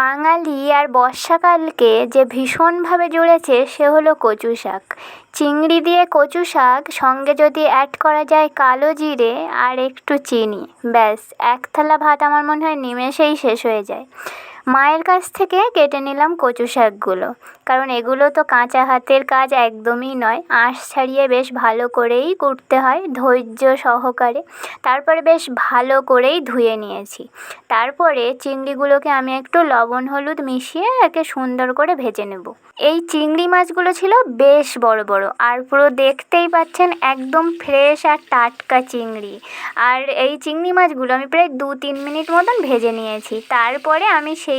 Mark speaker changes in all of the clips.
Speaker 1: বাঙালি আর বর্ষাকালকে যে ভীষণভাবে জুড়েছে সে হলো কচু শাক। চিংড়ি দিয়ে কচু শাক সঙ্গে যদি অ্যাড করা যায় কালো জিরে আর একটু চিনি, ব্যাস, এক থালা ভাত আমার মনে হয় নিমেষেই শেষ হয়ে যায়। মায়ের কাছ থেকে কেটে নিলাম কচু শাকগুলো। কারণ এগুলো তো কাঁচা হাতের কাজ একদমই নয়। আঁশ ছাড়িয়ে বেশ ভালো করেই কুটতে হয় ধৈর্য সহকারে। তারপরে বেশ ভালো করেই ধুয়ে নিয়েছি। তারপরে চিংড়িগুলোকে আমি একটু লবণ হলুদ মিশিয়ে একে সুন্দর করে ভেজে নেব। এই চিংড়ি মাছগুলো ছিল বেশ বড় বড় আর পুরো দেখতেই পাচ্ছেন একদম ফ্রেশ আর টাটকা চিংড়ি। আর এই চিংড়ি মাছগুলো আমি প্রায় দু তিন মিনিট মতন ভেজে নিয়েছি। তারপরে আমি সেই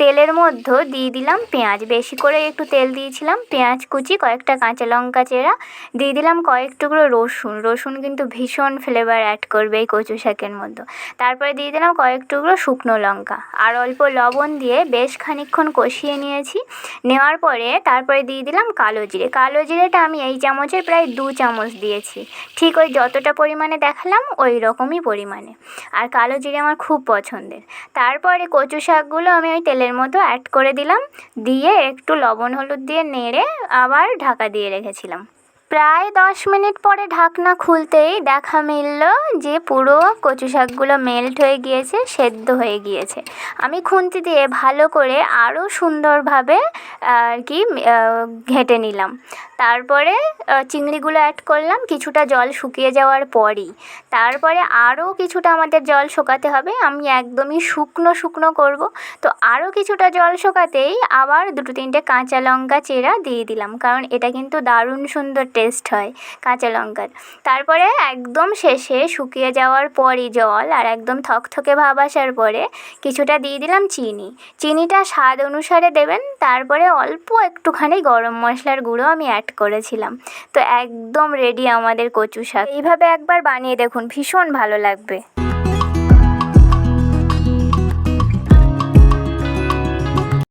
Speaker 1: তেলের মধ্যে দিয়ে দিলাম পেঁয়াজ। বেশি করে একটু তেল দিয়েছিলাম, পেঁয়াজ কুচি, কয়েকটা কাঁচা লঙ্কা চেরা, দিয়ে দিলাম কয়েক টুকরো রসুন। রসুন কিন্তু ভীষণ ফ্লেভার অ্যাড করবে এই কচু শাকের মধ্যে। তারপরে দিয়ে দিলাম কয়েক টুকরো শুকনো লঙ্কা। আর অল্প লবণ দিয়ে বেশ খানিকক্ষণ কষিয়ে নিয়েছি। নেওয়ার পরে তারপরে দিয়ে দিলাম কালো জিরে। কালো জিরেটা আমি এই চামচের প্রায় দু চামচ দিয়েছি। ঠিক ওই যতটা পরিমাণে দেখালাম, ওই রকমই পরিমাণে। আর কালো জিরে আমার খুব পছন্দের। তারপরে কচু শাকগুলো আমি ওই তেলের মতো অ্যাড করে দিলাম। দিয়ে একটু লবণ, হলুদ দিয়ে নেড়ে আবার ঢাকা দিয়ে রেখেছিলাম। প্রায় দশ মিনিট পরে ঢাকনা খুলতেই দেখা মিলল যে পুরো কচু শাকগুলো মেল্ট হয়ে গিয়েছে, সেদ্ধ হয়ে গিয়েছে। আমি খুন্তি দিয়ে ভালো করে আরও সুন্দরভাবে আর কি ঘেঁটে নিলাম। তারপরে চিংড়িগুলো অ্যাড করলাম, কিছুটা জল শুকিয়ে যাওয়ার পরই। তারপরে আরও কিছুটা আমাদের জল শোকাতে হবে, আমি একদমই শুকনো শুকনো করব। তো আরও কিছুটা জল শোকাতেই আবার দুটো তিনটে কাঁচা লঙ্কা চেরা দিয়ে দিলাম, কারণ এটা কিন্তু দারুণ সুন্দর টেস্ট হয় কাঁচা লঙ্কার। তারপরে একদম শেষে শুকিয়ে যাওয়ার পরই জল আর একদম থকথকে ভাব আসার পরে কিছুটা দিয়ে দিলাম চিনি। চিনিটা স্বাদ অনুসারে দেবেন, তারপরে অল্প একটুখানি গরম মশলার গুঁড়ো আমি অ্যাড করেছিলাম। তো একদম রেডি আমাদের কচু শাক। এইভাবে একবার বানিয়ে দেখুন, ভীষণ ভালো লাগবে।